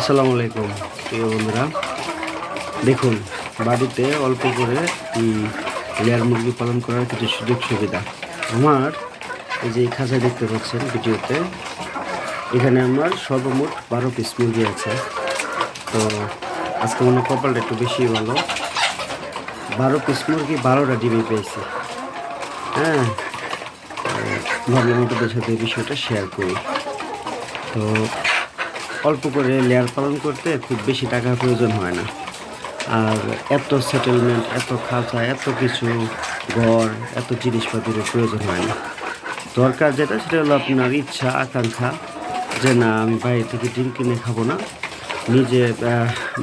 আসসালামু আলাইকুম, প্রিয় বন্ধুরা। দেখুন, বাড়িতে অল্প করে লেয়ার মুরগি পালন করার কিছু সুযোগ সুবিধা। আমার এই যে খাঁচা দেখতে পাচ্ছেন ভিডিওতে, এখানে আমার সর্বমোট বারো পিস মুরগি আছে। তো আজকে মনে কপালটা একটু বেশি ভালো। বারো পিস মুরগি বারোটা ডিমে পেয়েছি। হ্যাঁ ভাবলাম আপনাদের সাথে বিষয়টা শেয়ার করি। তো অল্প করে লেয়ার পালন করতে খুব বেশি টাকার প্রয়োজন হয় না। আর এত সেটেলমেন্ট এত খাঁচা, এত কিছু ঘর, এত জিনিসপাতির প্রয়োজন হয় না। দরকার যেটা, সেটা হলো আপনার ইচ্ছা, আকাঙ্ক্ষা যে না, আমি বাইরে থেকে ডিম কিনে খাব না। নিজে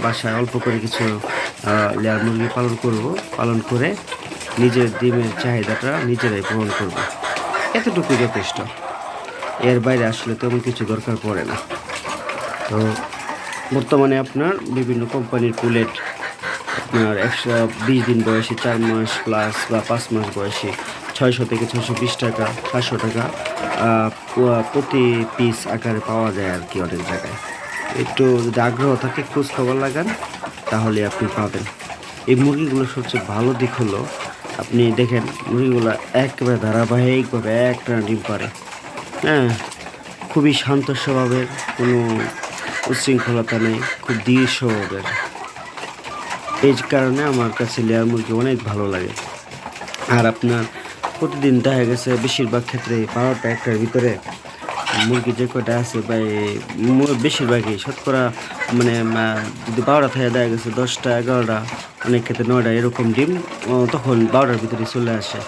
বাসায় অল্প করে কিছু লেয়ার মুরগি পালন করব, পালন করে নিজের ডিমের চাহিদাটা নিজেরাই পূরণ করব। এতটুকুই যথেষ্ট। এর বাইরে আসলে তেমন কিছু দরকার পড়ে না। তো বর্তমানে আপনার বিভিন্ন কোম্পানির পুলেট আপনার একশো বিশ দিন বয়সী, চার মাস প্লাস বা পাঁচ মাস বয়সী, ছয়শো থেকে ছয়শো বিশ টাকা পাঁচশো টাকা প্রতি পিস আকারে পাওয়া যায় আর কি অনেক জায়গায়। একটু যদি আগ্রহ থাকে, খোঁজ খবর লাগান, তাহলে আপনি পাবেন। এই মুরগিগুলো সবচেয়ে ভালো দিক হলো, আপনি দেখেন মুরগিগুলো একেবারে ধারাবাহিকভাবে একটা ডিম পারে হ্যাঁ খুবই শান্ত স্বভাবের, কোনো উচ্ছৃঙ্খলতা নেই, খুব ধীর স্বভাবের এই কারণে আমার কাছে লেয়ার মুরগি অনেক ভালো লাগে। আর আপনার প্রতিদিন দেখা গেছে বেশিরভাগ ক্ষেত্রে বারোটা একটার ভিতরে মুরগি যে কয়টা আছে বা বেশিরভাগই শতকরা মানে যদি বারোটা থেকে দেখা গেছে দশটা, এগারোটা, অনেক ক্ষেত্রে নয়টা এরকম ডিম তখন বারোটার ভিতরে চলে আসে।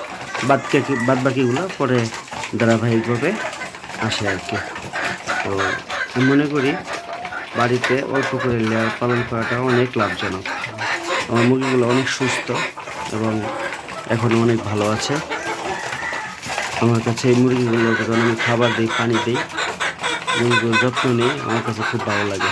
বাদ বাদ বাকিগুলো পরে ধারাবাহিকভাবে আসে আর কি। তো আমি মনে করি বাড়িতে অল্প করে লেয়ার পালন করাটা অনেক লাভজনক। আমার মুরগিগুলো অনেক সুস্থ এবং এখন অনেক ভালো আছে। আমার কাছে এই মুরগিগুলো যখন আমি খাবার দিই, পানি দিই। মুরগিগুলোর যত্ন নিই, আমার কাছে খুব ভালো লাগে।